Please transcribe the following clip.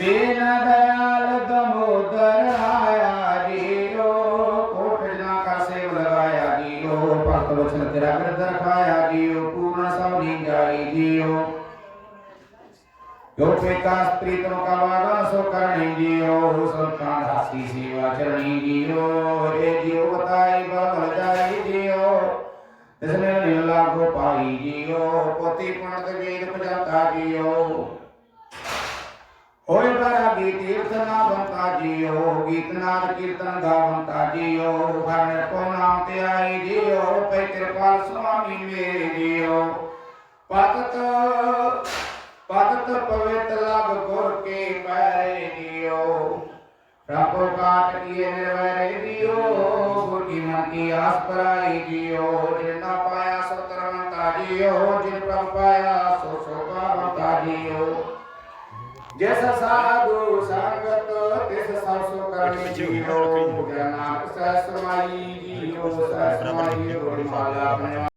ਤੇਨ ਦਇਆਲ ਦਮੋਦਰ ਆਇਆ ਜੀਓ ਕੋਟ ਨਾ ਕਾ ਸੇਵ ਲਗਾਇਆ ਜੀਓ, ਭਗਤ ਵਚਨ ਤੇਰਾ ਬਿਰਦ ਰਖਾਇਆ ਜੀਓ, ਪੂਰਨ ਸਭ ਨਿੰਗਾਈ ਜੀਓ। ਜੋ ਪਿਤਾ ਸਤਰੀ ਤਨ ਕਾ ਵਾਦਾ ਸੋ ਕਰਨੀ ਜੀਓ ਸੰਤਾਂ ਦਾਸੀ ਸੇਵਾ ਕਰਨੀ ਜੀਓ। ਏ ਜੀਓ ਬਤਾਈ ਬਲ ਜਾਈ ਜੀਓ। ਤਿਸਨੇ ਨਿਲਾ ਕੋ ਪਾਈ ਜੀਓ, ਪਤੀ ਪਣਤ ਗੀਤ ਪਜਾਤਾ ਜੀਓ। ਹੋਏ ਬਰਾਗੀ ਤੀਰਥ ਨਾ ਬੰਤਾ ਜੀਓ, ਗੀਤ ਨਾਦ ਕੀਰਤਨ ਗਾਵੰਤਾ ਜੀਓ ਹਰਨ ਕੋ ਨਾਮ ਤੇ ਆਈ ਜੀਓ ਪੈ ਕਿਰਪਾਲ ਸੁਆਮੀ ਮੇਰੇ ਜੀਓ। ਪਤਤ ਪਤਤ ਪਵਿੱਤ ਲਗ ਗੁਰ ਕੇ ਪੈਰੇ ਜੀਓ। ਰੱਬੋ ਕਾਟ ਕੀਏ ਨਿਰਵੈਰੇ ਜੀਓ, ਗੁਰ ਕੀ ਮਨ ਕੀ ਆਸ ਪਰਾਈ ਜੀਓ। ਜਿਨ ਨਾ ਪਾਇਆ ਸੋ ਤਰਵੰਤਾ ਜੀਓ, ਜਿਨ ਪ੍ਰਭ ਪਾਇਆ ਸੋ ਸੋਭਾਵੰਤਾ ਜੀਓ ਜਿਸ ਸਾਧੂ ਸੰਗਤ ਤਿਸ ਸਭ ਸੁ ਕਰਨੀ ਜੀਓ ਗਿਆਨਾਕ ਸਹਿ ਸਮਾਈ ਜੀਓ ਸਹਿ ਸਮਾਈ ਗੁਰ ਮਾਲਾ ਆਪਣੇ।